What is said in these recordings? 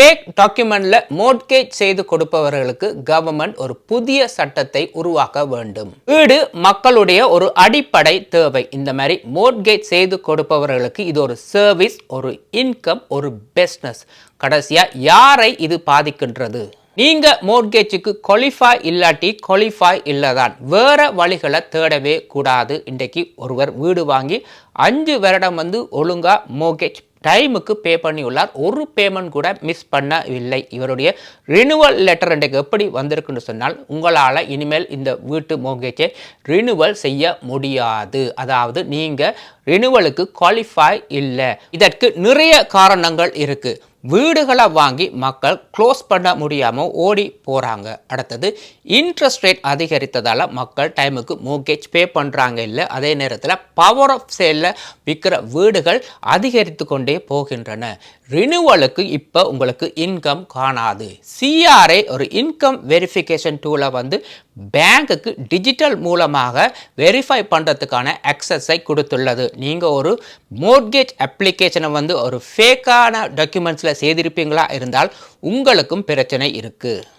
Fake டாக்குமெண்ட்ல mortgage செய்து கொடுப்பவர்களுக்கு government ஒரு புதிய சட்டத்தை உருவாக்க வேண்டும். வீடு மக்களுடைய ஒரு அடிப்படை தேவை. இந்த மாதிரி மோட்கேஜ் செய்து கொடுப்பவர்களுக்கு இது ஒரு சர்வீஸ் ஒரு இன்கம் ஒரு பிஸ்னஸ் கடைசியா யாரை இது பாதிக்கின்றது? நீங்க மோட்கேஜுக்கு குவாலிஃபை இல்லாட்டி குவாலிஃபை இல்லதான். வேற வழிகளை தேடவே கூடாது. இன்றைக்கு ஒருவர் வீடு வாங்கி அஞ்சு வருடம் வந்து ஒழுங்கா மோட்கேஜ் டைமுக்கு பே பண்ணியுள்ளார். ஒரு பேமெண்ட் கூட மிஸ் பண்ணவில்லை. இவருடைய ரினுவல் லெட்டர் இன்றைக்கு எப்படி வந்திருக்குன்னு சொன்னால் உங்களால் இனிமேல் இந்த வீட்டு மோகேஜை ரினுவல் செய்ய முடியாது. அதாவது நீங்கள் ரினுவலுக்கு குவாலிஃபை இல்லை. இதற்கு நிறைய காரணங்கள் இருக்குது வீடுகளை வாங்கி மக்கள் க்ளோஸ் பண்ண முடியாமல் ஓடி போகிறாங்க அடுத்தது இன்ட்ரெஸ்ட் ரேட் அதிகரித்ததால் மக்கள் டைமுக்கு மூக்கேஜ் பே பண்ணுறாங்க இல்லை அதே நேரத்தில் பவர் ஆஃப் சேலில் விற்கிற வீடுகள் அதிகரித்து கொண்டே போகின்றன. ரினுவலுக்கு இப்போ உங்களுக்கு இன்கம் காணாது. சிஆர்ஐ ஒரு இன்கம் வெரிஃபிகேஷன் டூலை வந்து பேங்க்குக்கு டிஜிட்டல் மூலமாக வெரிஃபை பண்ணுறதுக்கான அக்சஸை கொடுத்துள்ளது. நீங்கள் ஒரு மோட்கேஜ் அப்ளிகேஷனை வந்து ஒரு ஃபேக்கான டாக்குமெண்ட்ஸில் செய்திருப்பீங்களா இருந்தால் உங்களுக்கும் பிரச்சனை இருக்குது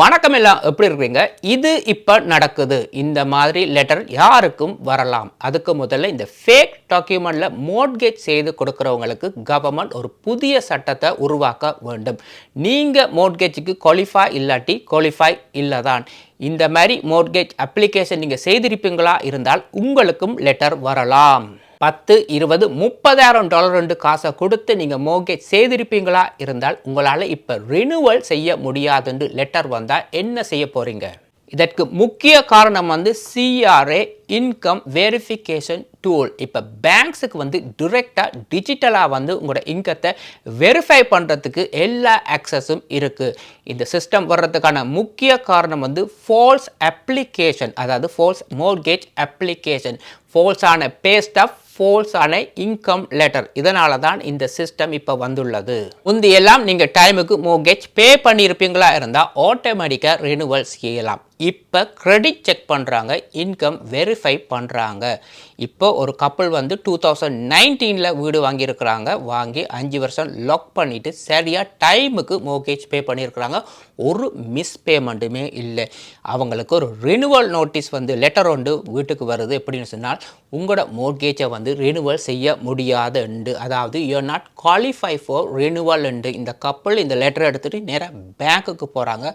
வணக்கம் எல்லாம் எப்படி இருக்கிறீங்க? இது இப்போ நடக்குது. இந்த மாதிரி லெட்டர் யாருக்கும் வரலாம். அதுக்கு முதல்ல இந்த ஃபேக் டாக்குமெண்ட்ல மோட்கேஜ் செய்து கொடுக்குறவங்களுக்கு கவர்மெண்ட் ஒரு புதிய சட்டத்தை உருவாக்க வேண்டும். நீங்கள் மோட்கேஜுக்கு குவாலிஃபை இல்லாட்டி குவாலிஃபை இல்லைதான். இந்த மாதிரி மோர்கேஜ் அப்ளிகேஷன் நீங்கள் செய்திருப்பீங்களா இருந்தால் உங்களுக்கும் லெட்டர் வரலாம். பத்து இருபது முப்பதாயிரம் டாலர் ரெண்டு காசை கொடுத்து நீங்கள் மோர்கேஜ் செய்திருப்பீங்களா இருந்தால் உங்களால் இப்போ ரினுவல் செய்ய முடியாதுன்னு லெட்டர் வந்தால் என்ன செய்ய போகிறீங்க இதற்கு முக்கிய காரணம் வந்து சிஆர்ஏ இன்கம் வெரிஃபிகேஷன் டூல் இப்போ பேங்க்ஸுக்கு வந்து டிரெக்டாக டிஜிட்டலாக வந்து உங்களோட இன்கத்தை வெரிஃபை பண்ணுறதுக்கு எல்லா ஆக்சஸும் இருக்குது இந்த சிஸ்டம் வர்றதுக்கான முக்கிய காரணம் வந்து ஃபால்ஸ் அப்ளிகேஷன் அதாவது ஃபால்ஸ் மோர்கேஜ் அப்ளிகேஷன் ஃபால்ஸான பேஸ்டப் ஃபோல்ஸான இன்கம் லெட்டர் இதனால தான் இந்த சிஸ்டம் இப்போ வந்துள்ளது. முந்தி எல்லாம் நீங்கள் டைமுக்கு மோகேஜ் பே பண்ணியிருப்பீங்களா இருந்தால் ஆட்டோமேட்டிக்காக ரினுவல் செய்யலாம். இப்போ கிரெடிட் செக் பண்ணுறாங்க இன்கம் வெரி குவாலிஃபை பண்ணுறாங்க இப்போ ஒரு கப்பல் வந்து டூ தௌசண்ட் நைன்டீனில் வீடு வாங்கியிருக்கிறாங்க. வாங்கி அஞ்சு வருஷம் லாக் பண்ணிவிட்டு சரியாக டைமுக்கு மோகேஜ் பே பண்ணியிருக்கிறாங்க. ஒரு மிஸ் பேமெண்ட்டுமே இல்லை. அவங்களுக்கு ஒரு ரினுவல் நோட்டீஸ் வந்து லெட்டர் ஒன்று வீட்டுக்கு வருது எப்படின்னு சொன்னால் உங்களோட மோர்கேஜை வந்து ரினுவல் செய்ய முடியாது உண்டு அதாவது you're not qualify for renewal உண்டு இந்த கப்பல் இந்த லெட்டர் எடுத்துகிட்டு நேராக பேங்க்குக்கு போகிறாங்க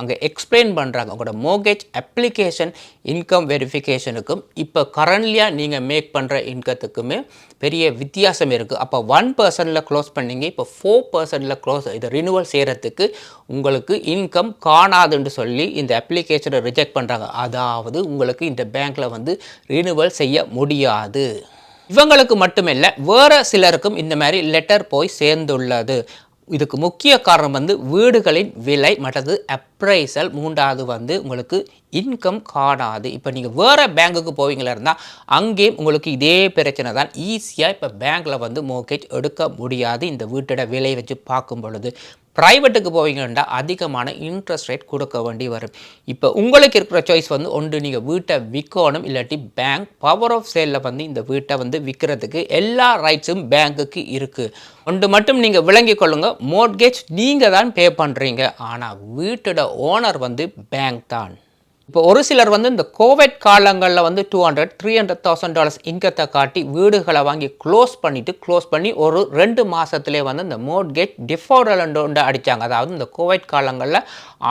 அங்கே எக்ஸ்பிளைன் பண்ணுறாங்க உங்களோட மோகேஜ் அப்ளிகேஷன் இன்கம் வெரிஃபிகேஷனுக்கு வெரிஃபிகேஷனுக்கும் இப்போ கரண்ட்லியாக நீங்கள் மேக் பண்ணுற இன்கத்துக்குமே பெரிய வித்தியாசம் இருக்குது அப்போ ஒன் பர்சனில் க்ளோஸ் பண்ணிங்க இப்போ ஃபோர் பர்சனில் க்ளோஸ் இதை ரினுவல் செய்கிறதுக்கு உங்களுக்கு இன்கம் காணாதுன்னு சொல்லி இந்த அப்ளிகேஷனை ரிஜெக்ட் பண்ணுறாங்க அதாவது உங்களுக்கு இந்த பேங்க்கில் வந்து ரினுவல் செய்ய முடியாது. இவங்களுக்கு மட்டுமில்லை வேறு சிலருக்கும் இந்த மாதிரி லெட்டர் போய் சேர்ந்துள்ளது. இதுக்கு முக்கிய காரணம் வந்து வீடுகளின் விலை மற்றது அப்ரைசல் மூன்றாவது வந்து உங்களுக்கு இன்கம் காணாது. இப்போ நீங்கள் வேறு பேங்குக்கு போவீங்களா இருந்தால் அங்கேயும் உங்களுக்கு இதே பிரச்சனை தான். ஈஸியாக இப்போ பேங்க்கில் வந்து மோகேஜ் எடுக்க முடியாது. இந்த வீட்டோட விலை வச்சு பார்க்கும் பொழுது ப்ரைவேட்டுக்கு போவீங்கன்னா அதிகமான இன்ட்ரெஸ்ட் ரேட் கொடுக்க வேண்டி வரும். இப்போ உங்களுக்கு இருக்கிற சாய்ஸ் வந்து ஒன்று நீங்கள் வீட்டை விற்கணும் இல்லாட்டி பேங்க் பவர் ஆஃப் சேலில் வந்து இந்த வீட்டை வந்து விற்கிறதுக்கு எல்லா ரைட்ஸும் பேங்க்குக்கு இருக்குது ஒன்று மட்டும் நீங்கள் விளங்கி கொள்ளுங்கள் மோட்கேஜ் நீங்கள் தான் பே பண்ணுறீங்க ஆனால் வீட்டோட ஓனர் வந்து பேங்க் தான். இப்போ ஒரு சிலர் வந்து இந்த கோவிட் காலங்களில் வந்து two hundred three hundred thousand dollars இன்கத்தை காட்டி வீடுகளை வாங்கி க்ளோஸ் பண்ணிவிட்டு க்ளோஸ் பண்ணி ஒரு ரெண்டு மாதத்துலேயே வந்து இந்த மோட்கேட் டிஃபால்டல் ஒன்று அடித்தாங்க அதாவது இந்த கோவிட் காலங்களில்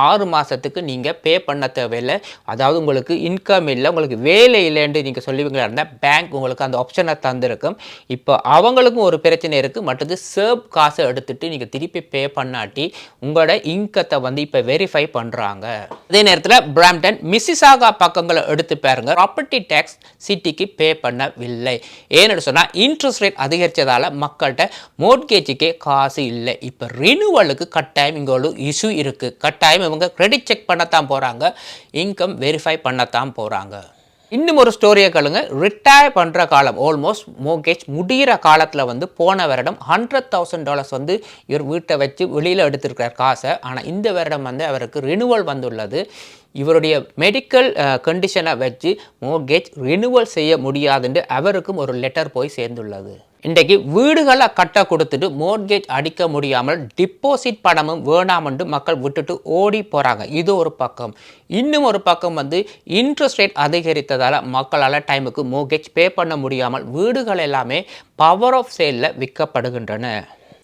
ஆறு மாதத்துக்கு நீங்கள் பே பண்ண தேவையில்லை. அதாவது உங்களுக்கு இன்கம் இல்லை உங்களுக்கு வேலை இல்லைன்னு நீங்கள் சொல்லுவீங்களா இருந்தால் பேங்க் உங்களுக்கு அந்த ஆப்ஷனை தந்திருக்கும். இப்போ அவங்களுக்கும் ஒரு பிரச்சனை இருக்குது மற்றது சேவ் காசை எடுத்துகிட்டு நீங்கள் திருப்பி பே பண்ணாட்டி உங்களோட இன்கத்தை வந்து இப்போ வெரிஃபை பண்ணுறாங்க அதே நேரத்தில் பிராம்டன் மிஸ்ஸிசாகா பக்கங்களை எடுத்து பாருங்க. ப்ராப்பர்ட்டி டேக்ஸ் சிட்டிக்கு பே பண்ணவில்லை. ஏன்னு சொன்னால் இன்ட்ரெஸ்ட் ரேட் அதிகரித்ததால் மக்கள்கிட்ட மோட்கேஜுக்கே காசு இல்லை. இப்போ ரினுவலுக்கு கட்டாயம் இங்கே ஒரு இஷ்யூ இருக்குது கட்டாயம் இவங்க கிரெடிட் செக் பண்ணத்தான் போகிறாங்க இன்கம் வெரிஃபை பண்ணத்தான் போகிறாங்க இன்னும் ஒரு ஸ்டோரியை கழுங்க ரிட்டையர் பண்ணுற காலம் ஆல்மோஸ்ட் மோகேஜ் முடிகிற காலத்தில் வந்து போன வருடம் ஹண்ட்ரட் தௌசண்ட் டாலர்ஸ் வந்து இவர் வீட்டை வச்சு வெளியில் எடுத்திருக்கிறார் காசை. ஆனால் இந்த வருடம் வந்து அவருக்கு ரினுவல் வந்துள்ளது. இவருடைய மெடிக்கல் கண்டிஷனை வச்சு மோகேஜ் ரினுவல் செய்ய முடியாதுன்னு அவருக்கும் ஒரு லெட்டர் போய் சேர்ந்துள்ளது. இன்றைக்கு வீடுகளை கட்ட கொடுத்துட்டு மோர்கேஜ் அடிக்க முடியாமல் டிப்போசிட் பணமும் வேணாமண்டு மக்கள் விட்டுட்டு ஓடி போகிறாங்க இது ஒரு பக்கம். இன்னும் ஒரு பக்கம் வந்து இன்ட்ரெஸ்ட் ரேட் அதிகரித்ததால் மக்களால் டைமுக்கு மோர்கேஜ் பே பண்ண முடியாமல் வீடுகள் எல்லாமே பவர் ஆஃப் சேலில் விற்கப்படுகின்றன.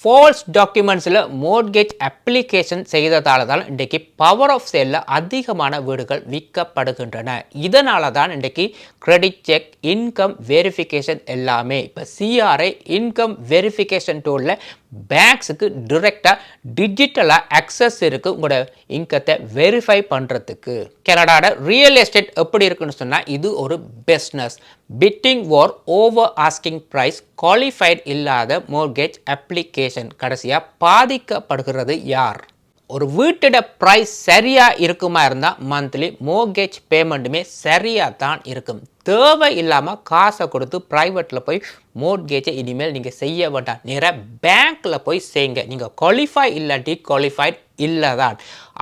ஃபால்ஸ் டாக்குமெண்ட்ஸில் மோட்கேஜ் அப்ளிகேஷன் செய்ததால தான் இன்றைக்கு பவர் ஆஃப் சேலில் அதிகமான வீடுகள் விற்கப்படுகின்றன. இதனால தான் இன்றைக்கு கிரெடிட் செக் இன்கம் வெரிஃபிகேஷன் எல்லாமே இப்போ சிஆர்ஐ இன்கம் வெரிஃபிகேஷன் டூலில் பேங்க்ஸுக்கு டிரெக்டாக டிஜிட்டலாக அக்சஸ் இருக்குது உங்களோட இன்கத்தை வெரிஃபை பண்ணுறதுக்கு கனடாட ரியல் எஸ்டேட் எப்படி இருக்குன்னு சொன்னால் இது ஒரு business bidding or over asking price qualified இல்லாத மோர்கேஜ் அப்ளிகேஷன் கடைசியாக பாதிக்கப்படுகிறது யார்? ஒரு வீட்டோட ப்ரைஸ் சரியாக இருக்குமா இருந்தால் மந்த்லி மோர்கேஜ் பேமெண்ட்டுமே சரியாக தான் இருக்கும். தேவை இல்லாமல் காசை கொடுத்து ப்ரைவேட்டில் போய் மோர்கேஜை இனிமேல் நீங்கள் செய்ய வேண்டாம். நேராக பேங்க்கில் போய் செய்யுங்க. நீங்கள் குவாலிஃபை இல்லாட்டி குவாலிஃபைட் இல்லை தான்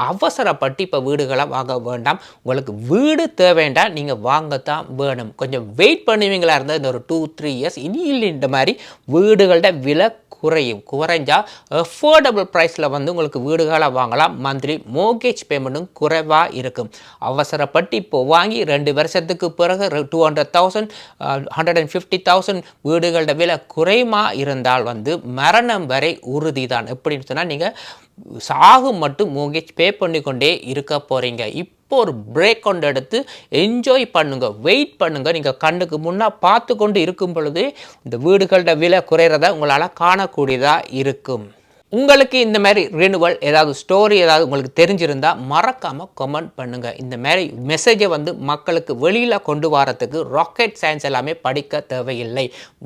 அவசரப்பட்டு இப்போ வீடுகளை வாங்க வேண்டாம். உங்களுக்கு வீடு தேவைண்டா நீங்கள் வாங்கத்தான் வேணும். கொஞ்சம் வெயிட் பண்ணுவீங்களா இருந்தால் இந்த ஒரு டூ த்ரீ இயர்ஸ் இனி இல்லை இந்த மாதிரி வீடுகளோட விலை குறையும். குறைஞ்சா அஃபோர்டபுள் ப்ரைஸில் வந்து உங்களுக்கு வீடுகளை வாங்கலாம். மந்த்லி மோகேஜ் பேமெண்ட்டும் குறைவாக இருக்கும். அவசரப்பட்டு இப்போ வாங்கி ரெண்டு வருஷத்துக்கு பிறகு two hundred thousand hundred and fifty thousand வீடுகளோட விலை குறைமா இருந்தால் வந்து மரணம் வரை உறுதி தான் எப்படின்னு சொன்னால் நீங்கள் சாகும் மட்டும் மோகேஜ் பே பண்ணி கொண்டே இருக்க போகிறீங்க இப்போ ஒரு பிரேக் கொண்டு எடுத்து என்ஜாய் பண்ணுங்கள் வெயிட் பண்ணுங்கள் நீங்கள் கண்ணுக்கு முன்னே பார்த்து கொண்டு இருக்கும் பொழுது இந்த வீடுகளோட விலை குறையிறத உங்களால் காணக்கூடியதாக இருக்கும். உங்களுக்கு இந்த மாதிரி ரினுவல் ஏதாவது ஸ்டோரி ஏதாவது உங்களுக்கு தெரிஞ்சிருந்தால் மறக்காமல் கமெண்ட் பண்ணுங்கள் இந்த மாதிரி மெசேஜை வந்து மக்களுக்கு வெளியில் கொண்டு வரத்துக்கு ராக்கெட் சயின்ஸ் எல்லாமே படிக்க தேவையில்லை.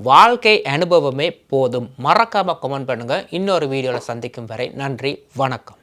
வாழ்க்கை அனுபவமே போதும். மறக்காமல் கமெண்ட் பண்ணுங்கள் இன்னொரு வீடியோவில் சந்திக்கும் வரை நன்றி வணக்கம்.